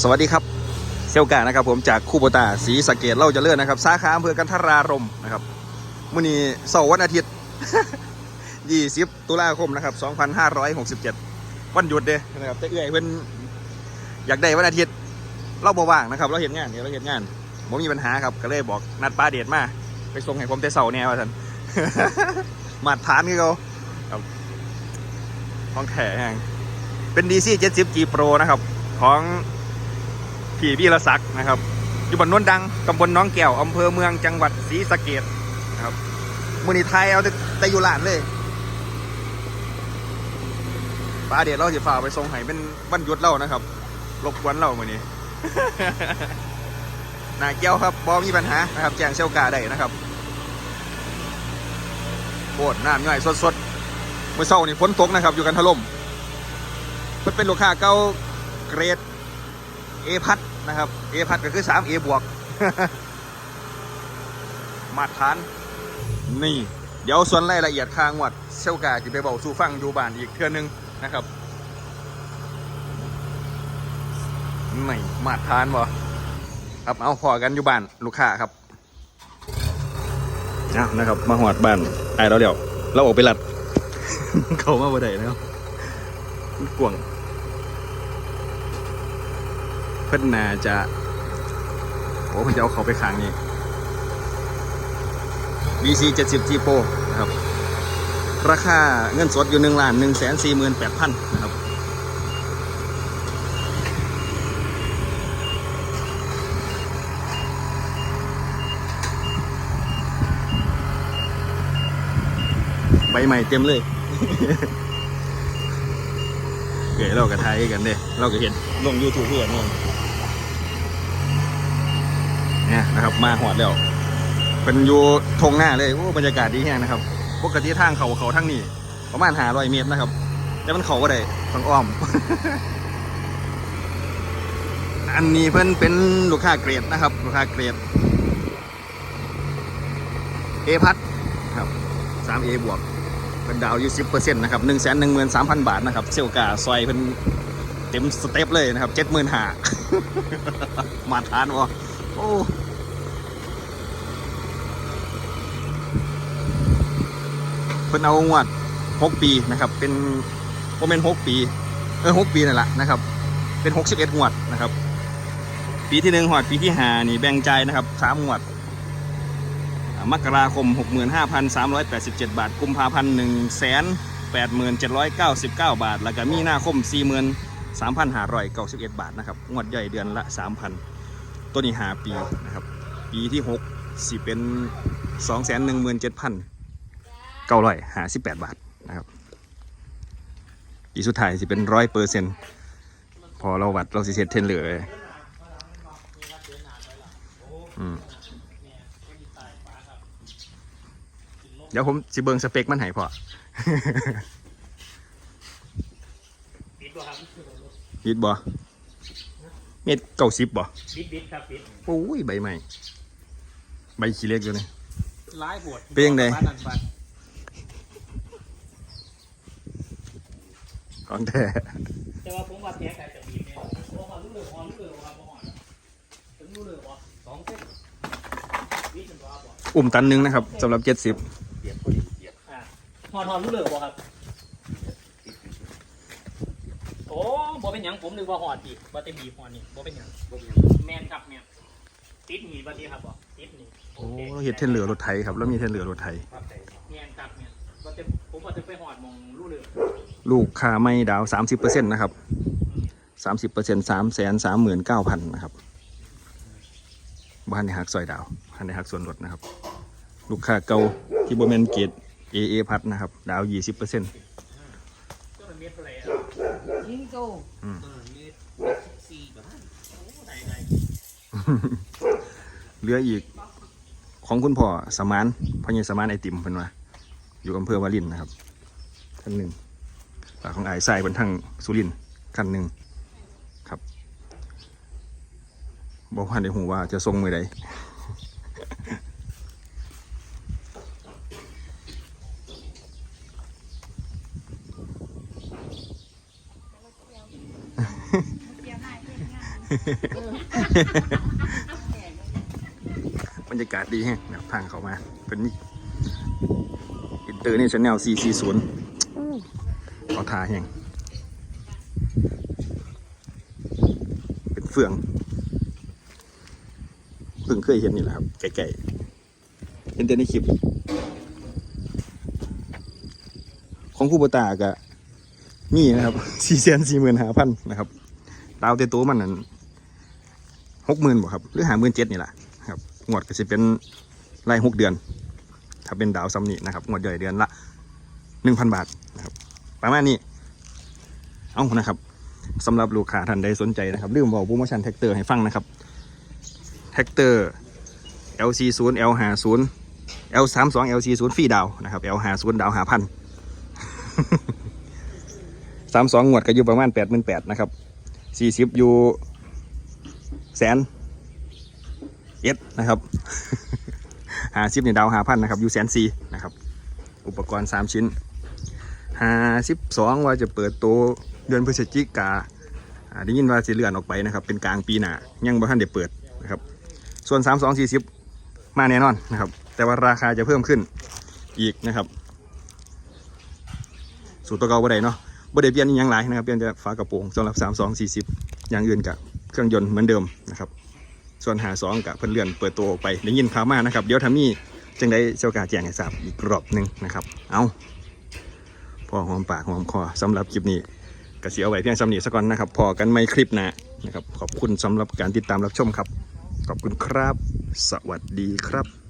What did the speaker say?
สวัสดีครับเซลกานะครับผมจากคูโบตาศรีสะเกดเล่าจะเลื่อนนะครับสาขาอำเภอกันทรารมนะครับมื่อนี้เสาร์วันอาทิตย์ 20 ตุลาคมนะครับ2567 วันหยุดเด้นะครับแต่เอื้อยเพิ่นอยากได้วันอาทิตย์ เราบ่ว่างนะครับ เราเห็นงานเดี๋ยวเราเห็นงานผมมีปัญหาครับก็เลยบอกนัดป้าเดชมาไปส่งให้ผมแต่เสาร์เนี่ยว่าท่านมาตรฐานคือเขาครับของแถแห่งเป็น DC 70 G Pro นะครับ ของ ผีพี่ละศักดิ์นะครับ อยู่บนโนนดังตำบลน้องแก้วอำเภอเมืองจังหวัดศรีสะเกดนะครับมือนีไทยเอาแต่แตอยู่หลานเลยป้าเดียวเราจะฝ่าไปส่งให้เป็นบรรยุดเล่านะครับรบกวนเรามือนี้หนาเกี้ยวครับบอมีปัญหานะครับแจ้งเซลกาได้นะครับโคตรน้ำย่อยสดๆเมื่อเช้านี่ฝนตกนะครับ อยู่กันถล่มมันเป็นลูกค้าเก่าเกรดเอพัด นะครับเอพัดก็คือ3 A บวกมาตรฐาน นี่ เดี๋ยวส่วนรายละเอียดทางวัดเซลกาจะไปบอกสู่ฟังอยู่บ้านอีกเทื่อนึงนะครับนี่มาตรฐานบ่ครับเอาพอกันอยู่บ้านลูกค้าครับเอานะครับ มาหอดบ้านไอ้เราเดี๋ยว เราออกไปลัด เขามาบ่ได้นะครับกวาง เพิ่นน่าจะ โอ้เพิ่นจะเอาเขาไปขังนี่ BC 70 G Pro นะครับ ราคาเงินสดอยู่1ล้าน1 4 8 0 0 0นะครับใบใหม่เต็มเลย เก๋เราก็ทายกันเด้เราก็เห็นลง YouTube เพื่อนนี่ เนี่ยนะครับมาหอดแล้วเป็นอยู่ทงหน้าเลยโอ้บรรยากาศดีแห้งนะครับปกติทางเขาเขาทางนี้ประมาณหาร้อยเมตรนะครับแต่มันเขาก็ได้ทางอ้อม อันนี้เพิ่นเป็นลูกค้าเกรดนะครับ ลูกค้าเกรดเอพัดครับ 3A บวกเป็นดาวอยู่สิบเปอร์เซ็นต์นะครับหนึ่งแสนหนึ่งหมื่นสามพันบาทนะครับเซลกาซอยเป็นเต็มสเต็ปเลยนะครับเจ็ดหมื่นห้ามาทานวะโอ้ เพิ่นเอางวดหกปีนะครับ เป็นโมเมนหกปี เออหกปีนั่นแหละนะครับ เป็นหกสิบเอ็ดงวดนะครับ ปีที่หนึ่งหอดปีที่ห้านี่แบ่งใจนะครับสามงวดมกราคม 65,387 บาท กุมภาพันธ์187,799 บาท แล้วก็มีนาคม 43,591 บาทนะครับ งวดใหญ่เดือนละ 3,000 ตัวนี้หาปีนะครับ ปีที่ 6 สิเป็น 217,958บาทนะครับปีสุดท้ายสิเป็นร้อยเปอร์เซ็นต์พอเราวัดเราสิเซ็ตเทนเหลือเลยอืมเดี๋ยวผมสิเบิงสเปคมันให้พอปิดบ่ครับยิดบ่เม็ดเก้าสิบบ่ปิดปิดครับปิดโอ้ยใบใหม่ ใบขี้เล็กอยู่นี่ร้ายบวชเป็นยังไง บ้านนั่นบ้าน ของแท้แต่ว่าผมว่าแท้ไก่จะบีบเนี่ยโอ้หอรู้เลยหอรู้เลยว่าบ่หอนถึงรู้เลยว่าสองเส้นวิจันว่าบ่อุ่มตันหนึงนะครับสำหรับเจ็ดสิบอ่าหอนหอนรู้เลยบ่ครับโอ้บ่เป็นหยังผมนึกว่าหอดอีกว่าแต่บีบหอนนี่บ่เป็นหยังบ่เป็นหยังแมนครับแมนติดหนีบัดนี้ครับบ่ติดหนีโอ้เราเห็ดเทนเหลือรถไทยครับแล้วมีเทนเหลือรถไทยแมนครับแมนว่าแต่ผมว่าจะไปหอดมองรู้เลย ลูกค้าไม่ดาวสามสิบเปอร์เซ็นต์นะครับสามสิบเปอร์เซ็นต์สามแสนสามหมื่นเก้าพันนะครับบ้านในหักซอยดาวบ้านในหักส่วนลดนะครับ ลูกค้าเก่าที่บเมนเกตเอเอพัดนะครับ ดาวยี่สิบเปอร์เซ็นต์ก็เป็นเม็ดอะไรอะยิงโตอืมเออเม็ดสี่บาทโอ้ได้ได้เหลืออีกของคุณพ่อสมานพ่อใหญ่สมานไอติมเพิ่นว่าอยู่อำเภอวารินนะครับท่านหนึ่งฝาก ของไอ้ายทรายบนทางสุรินทร์คันหนึ่งครับบอกว่าในหูว่าจะทรงมือใดบรรยากาศดีแฮะแนวทางเขามา เป็นนี่อินเตอร์นี่ชแนล440 เขาทาแห้งเป็นเฟืองเพิ่งเคยเห็นนี่แหละครับไก่ๆเห็นแต่ในคลิป ของคู่บตากะนี่นะครับสี่แสนสี่หมื่นห้าพันนะครับดาวเตโตวมันนั้นหกหมื่นบ่ครับ หรือหาหมื่นเจ็ดนี่แหละครับงวดก็จะเป็นรายหกเดือน ถ้าเป็นดาวซัมนี่นะครับงวดใหญ่เดือนละหนึ่งพันบาทนะครับ ประมาณนี้ เอานะครับสำหรับลูกค้าท่านใดสนใจนะครับลืมบอกโปรโมชั่นแท็กเตอร์ให้ฟังนะครับแท็กเตอร์ LC0 L50 L32 LC0 ฟรีดาวนะครับ L50 ดาวหาพันสามสองงวดก็อยู่ประมาณแปดหมื่นแปดนะครับสี่สิบอยู่แสนเอ็ดนะครับหาสิบเนี่ยดาวหาพันนะครับอยู่แสนสี่นะครับ อุปกรณ์สามชิ้น หาสิบสองว่าจะเปิดตัวเดือนพฤศจิกาได้ยินว่าจะเลื่อนออกไปนะครับเป็นกลางปีหน้ายังบ่ทันได้เปิดนะครับส่วนสามสองสี่สิบมาแน่นอนนะครับ แต่ว่าราคาจะเพิ่มขึ้นอีกนะครับ สูตรตัวเก่าบ่ได้เนาะบ่ได้เปลี่ยนอหยังหลายนะครับเปลี่ยนแต่ฝากระโปรงสำหรับ 3 2 40 อย่างอื่นกับเครื่องยนต์เหมือนเดิมนะครับส่วนหา2กับเพิ่นเลื่อนเปิดตัวออกไปได้ยินข่าวมานะครับ เดี๋ยวทามี่จังได้เจ้ากาแจ้งให้ทราบอีกรอบหนึงนะครับ เอา พอหอมปากหอมคอสำหรับคลิปนี้ก็เสียเอาไว้เพียงสำนีสักก่อนนะครับ พอกันไม่คลิปหนะนะครับ ขอบคุณสำหรับการติดตามรับชมครับ ขอบคุณครับ สวัสดีครับ